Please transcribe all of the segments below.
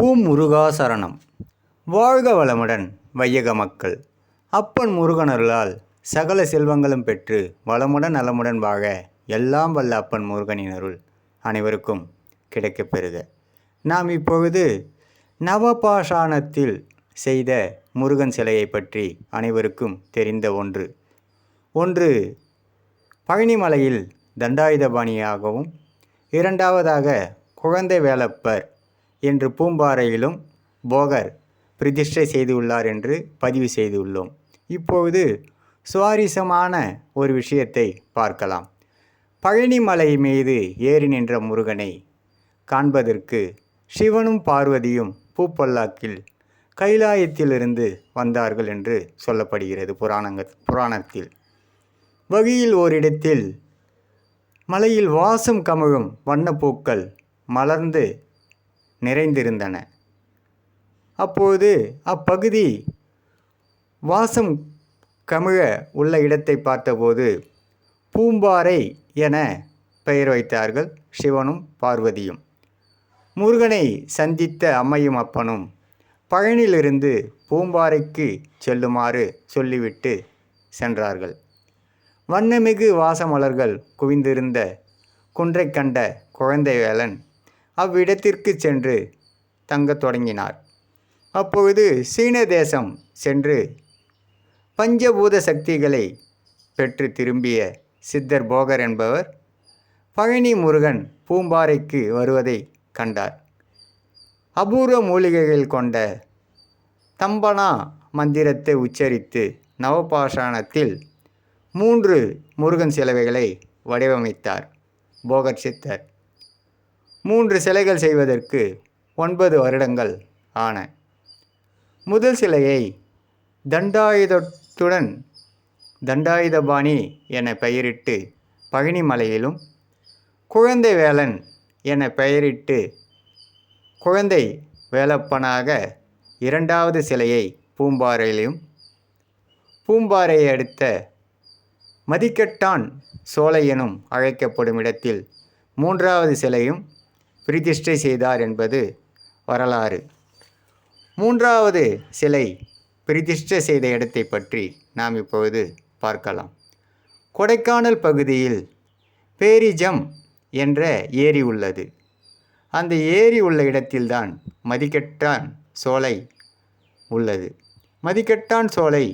ஓம் முருகா சரணம் வாழ்க வளமுடன் வையக மக்கள். அப்பன் முருகனருளால் சகல செல்வங்களும் பெற்று வளமுடன் நலமுடன் வாழ எல்லாம் வல்ல அப்பன் முருகனின் அருள் அனைவருக்கும் கிடைக்கப் பெறுக. நாம் இப்பொழுது நவபாஷாணத்தில் செய்த முருகன் சிலையை பற்றி அனைவருக்கும் தெரிந்த ஒன்று. ஒன்று பழனிமலையில் தண்டாயுதபாணியாகவும் இரண்டாவதாக குழந்தை வேலப்பர் என்று பூம்பாறையிலும் போகர் பிரதிஷ்டை செய்துள்ளார் என்று பதிவு செய்துள்ளோம். இப்பொழுது சுவாரஸ்யமான ஒரு விஷயத்தை பார்க்கலாம். பழனிமலை மீது ஏறி நின்ற முருகனை காண்பதற்கு சிவனும் பார்வதியும் பூப்பல்லாக்கில் கைலாயத்திலிருந்து வந்தார்கள் என்று சொல்லப்படுகிறது புராணங்க புராணத்தில். வகையில் ஓரிடத்தில் மலையில் வாசம் கமழும் வண்ணப்பூக்கள் மலர்ந்து நிறைந்திருந்தன. அப்போது அப்பகுதி வாசம் கமிழ உள்ள இடத்தை பார்த்தபோது பூம்பாறை என பெயர் வைத்தார்கள் சிவனும் பார்வதியும். முருகனை சந்தித்த அம்மையும் அப்பனும் பழனியிலிருந்து பூம்பாறைக்கு செல்லுமாறு சொல்லிவிட்டு சென்றார்கள். வண்ணமிகு வாசமலர்கள் குவிந்திருந்த குன்றைக் கண்ட குழந்தைவேலன் அவ்விடத்திற்கு சென்று தங்கத் தொடங்கினார். அப்பொழுது சீன தேசம் சென்று பஞ்சபூத சக்திகளை பெற்று திரும்பிய சித்தர் போகர் என்பவர் பழனி முருகன் பூம்பாறைக்கு வருவதை கண்டார். அபூர்வ மூலிகைகள் கொண்ட தம்பனா மந்திரத்தை உச்சரித்து நவபாஷாணத்தில் மூன்று முருகன் சிலவைகளை வடிவமைத்தார் போகர் சித்தர். மூன்று சிலைகள் செய்வதற்கு ஒன்பது வருடங்கள் ஆன. முதல் சிலையை தண்டாயுதத்துடன் தண்டாயுதபாணி என பெயரிட்டு பழனிமலையிலும் குழந்தை வேலன் என பெயரிட்டு குழந்தை வேலப்பனாக இரண்டாவது சிலையை பூம்பாறையிலும் பூம்பாறையை அடுத்த மதிக்கட்டான் சோலை எனும் அழைக்கப்படும் இடத்தில் மூன்றாவது சிலையும் பிரதிஷ்டை செய்தார் என்பது வரலாறு. மூன்றாவது சிலை பிரதிஷ்டை செய்த இடத்தை பற்றி நாம் இப்பொழுது பார்க்கலாம். கொடைக்கானல் பகுதியில் பேரிஜம் என்ற ஏரி உள்ளது. அந்த ஏரி உள்ள இடத்தில்தான் மதிக்கட்டான் சோலை உள்ளது. மதிக்கட்டான் சோலை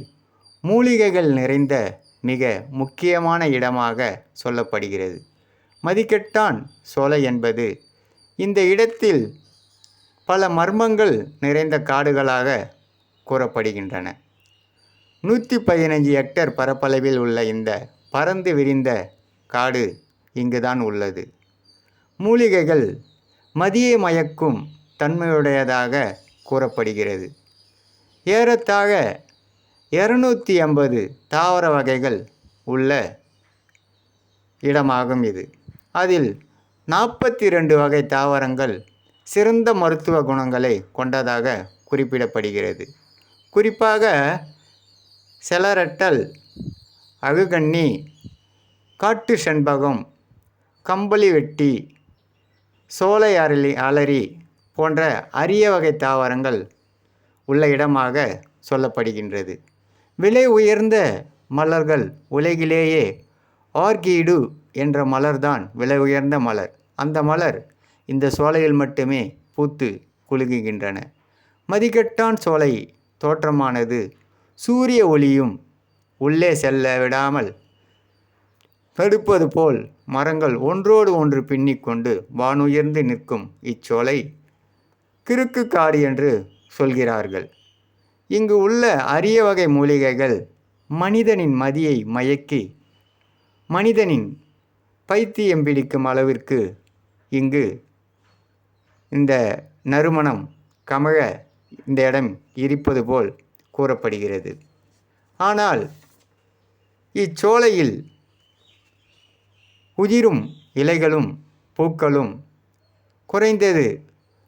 மூலிகைகள் நிறைந்த மிக முக்கியமான இடமாக சொல்லப்படுகிறது. மதிக்கட்டான் சோலை என்பது இந்த இடத்தில் பல மர்மங்கள் நிறைந்த காடுகளாக கூறப்படுகின்றன. நூற்றி பதினஞ்சு ஹெக்டர் பரப்பளவில் உள்ள இந்த பறந்து விரிந்த காடு இங்குதான் உள்ளது. மூலிகைகள் மதியை மயக்கும் தன்மையுடையதாக கூறப்படுகிறது. ஏறத்தாழ இரநூத்தி ஐம்பது தாவர வகைகள் உள்ள இடமாகும் இது. அதில் நாற்பத்தி ரெண்டு வகை தாவரங்கள் சிறந்த மருத்துவ குணங்களை கொண்டதாக குறிப்பிடப்படுகிறது. குறிப்பாக செலரட்டல் அழுகண்ணி காட்டு செண்பகம் கம்பளி வெட்டி சோலை அரளி அலரி போன்ற அரிய வகை தாவரங்கள் உள்ள இடமாக சொல்லப்படுகின்றது. விலை உயர்ந்த மலர்கள் உலகிலேயே ஆர்கீடு என்ற மலர்தான் விலை உயர்ந்த மலர். அந்த மலர் இந்த சோலையில் மட்டுமே பூத்து குலுங்குகின்றன. மதிக்கட்டான் சோலை தோற்றமானது சூரிய ஒளியும் உள்ளே செல்ல விடாமல் தடுப்பது போல் மரங்கள் ஒன்றோடு ஒன்று பின்னிக்கொண்டு வானுயர்ந்து நிற்கும் இச்சோலை கிறுக்கு காடு என்று சொல்கிறார்கள். இங்கு உள்ள அரிய வகை மூலிகைகள் மனிதனின் மதியை மயக்கி மனிதனின் பைத்தியம் பிடிக்கும் அளவிற்கு இங்கு இந்த நறுமணம் கமழ இந்த இடம் இருப்பது போல் கூறப்படுகிறது. ஆனால் இச்சோலையில் உதிரும் இலைகளும் பூக்களும் குறைந்தது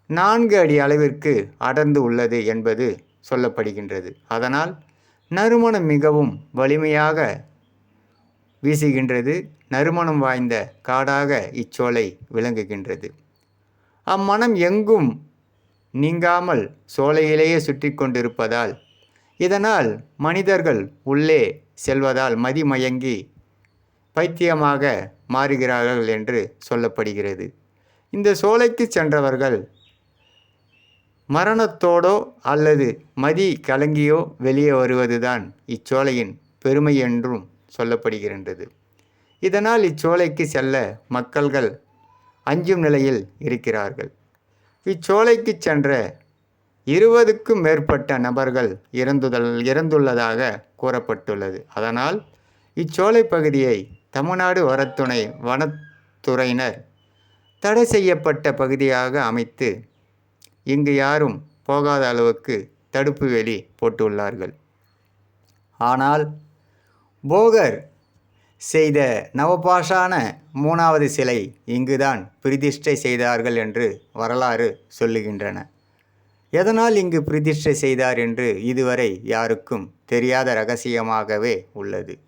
நான்கு அடி அளவிற்கு அடர்ந்து உள்ளது என்பது சொல்லப்படுகின்றது. அதனால் நறுமணம் மிகவும் வலிமையாக வீசுகின்றது நறுமணம் வாய்ந்த காடாக இச்சோலை விளங்குகின்றது. அம்மனம் எங்கும் நீங்காமல் சோலையிலேயே சுற்றி கொண்டிருப்பதால் இதனால் மனிதர்கள் உள்ளே செல்வதால் மதிமயங்கி பைத்தியமாக மாறுகிறார்கள் என்று சொல்லப்படுகிறது. இந்த சோலைக்கு சென்றவர்கள் மரணத்தோடோ அல்லது மதி கலங்கியோ வெளியே வருவதுதான் இச்சோலையின் பெருமை என்றும் சொல்லப்படுகின்றது. இதனால் இச்சோலைக்கு செல்ல மக்கள்கள் அஞ்சும் நிலையில் இருக்கிறார்கள். இச்சோலைக்கு சென்ற இருபதுக்கும் மேற்பட்ட நபர்கள் இறந்துதல் இறந்துள்ளதாக கூறப்பட்டுள்ளது. அதனால் இச்சோலை பகுதியை தமிழ்நாடு வரத்துணை வனத்துறையினர் தடை செய்யப்பட்ட பகுதியாக அமைத்து இங்கு யாரும் போகாத அளவுக்கு தடுப்பு வேலி போட்டுள்ளார்கள். ஆனால் போகர் செய்த நவபாஷான மூணாவது சிலை இங்குதான் பிரதிஷ்டை செய்தார்கள் என்று வரலாறு சொல்லுகின்றன. எதனால் இங்கு பிரதிஷ்டை செய்தார் என்று இதுவரை யாருக்கும் தெரியாத ரகசியமாகவே உள்ளது.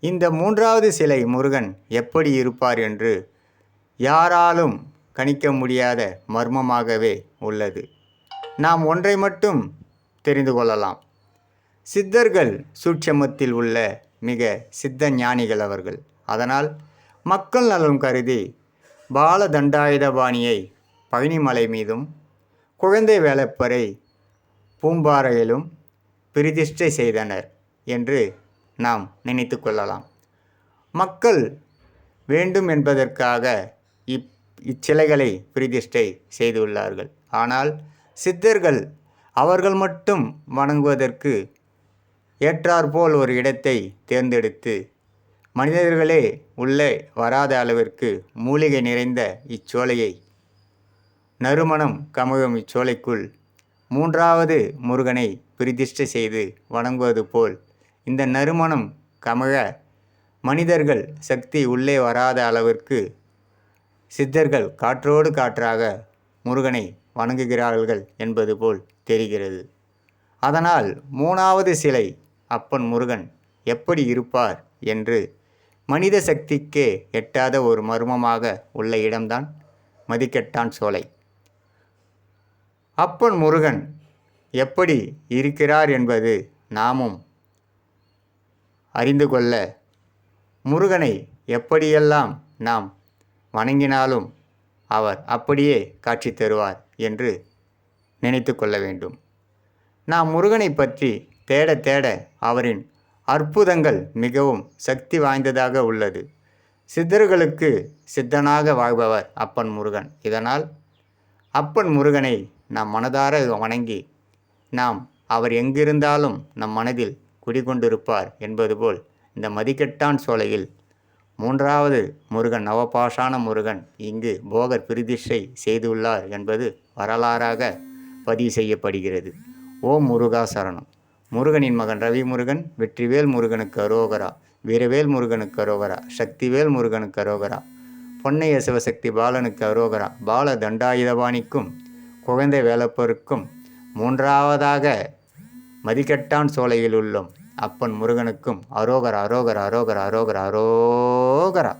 இந்த மூன்றாவது சிலை முருகன் எப்படி இருப்பார் என்று யாராலும் கணிக்க முடியாத மர்மமாகவே உள்ளது. நாம் ஒன்றை மட்டும் தெரிந்து கொள்ளலாம். சித்தர்கள் சூட்சமத்தில் உள்ள மிக சித்த ஞானிகள் அவர்கள். அதனால் மக்கள் நலம் கருதி பாலதண்டாயுதபாணியை பழனிமலை மீதும் குழந்தை வேலப்பரை பூம்பாறையிலும் பிரதிஷ்டை செய்தனர் என்று நாம் நினைத்து கொள்ளலாம். மக்கள் வேண்டும் என்பதற்காக இப் இச்சிலைகளை பிரதிஷ்டை செய்துள்ளார்கள். ஆனால் சித்தர்கள் அவர்கள் மட்டும் வணங்குவதற்கு ஏற்றாற்போல் ஒரு இடத்தை தேர்ந்தெடுத்து மனிதர்களே உள்ளே வராத அளவிற்கு மூலிகை நிறைந்த இச்சோலையை. நறுமணம் கமழும் இச்சோலைக்குள் மூன்றாவது முருகனை பிரதிஷ்டை செய்து வணங்குவது போல் இந்த நறுமணம் கமழ மனிதர்கள் சக்தி உள்ளே வராத அளவிற்கு சித்தர்கள் காற்றோடு காற்றாக முருகனை வணங்குகிறார்கள் என்பது போல் தெரிகிறது. அதனால் மூணாவது சிலை அப்பன் முருகன் எப்படி இருப்பார் என்று மனித சக்திக்கே எட்டாத ஒரு மர்மமாக உள்ள இடம்தான் மதிக்கெட்டான் சோலை. அப்பன் முருகன் எப்படி இருக்கிறார் என்பது நாமும் அறிந்து கொள்ள முருகனை எப்படியெல்லாம் நாம் வணங்கினாலும் அவர் அப்படியே காட்சி தருவார் என்று நினைத்து கொள்ள வேண்டும். நாம் முருகனை பற்றி தேட தேட அவரின் அற்புதங்கள் மிகவும் சக்தி வாய்ந்ததாக உள்ளது. சித்தர்களுக்கு சித்தனாக வாழ்பவர் அப்பன் முருகன். இதனால் அப்பன் முருகனை நாம் மனதார வணங்கி நாம் அவர் எங்கிருந்தாலும் நம் மனதில் குடிகொண்டிருப்பார் என்பது போல் இந்த மதிக்கெட்டான் சோலையில் மூன்றாவது முருகன் நவபாஷான முருகன் இங்கு போகர் பிரதிஷ்டை செய்துள்ளார் என்பது வரலாறாக பதிவு செய்யப்படுகிறது. ஓம் முருகா சரணம். முருகனின் மகன் ரவி முருகன் வெற்றிவேல் முருகனுக்கு அரோகரா வீரவேல் முருகனுக்கு அரோகரா சக்திவேல் முருகனுக்கு அரோகரா பொன்னைய சிவசக்தி பாலனுக்கு அரோகரா பால தண்டாயுதபாணிக்கும் குழந்தை வேலப்பருக்கும் மூன்றாவதாக மதிக்கட்டான் சோலையில் உள்ளோம் அப்பன் முருகனுக்கும் அரோகரா அரோகரா அரோகரா அரோகரா அரோகரா.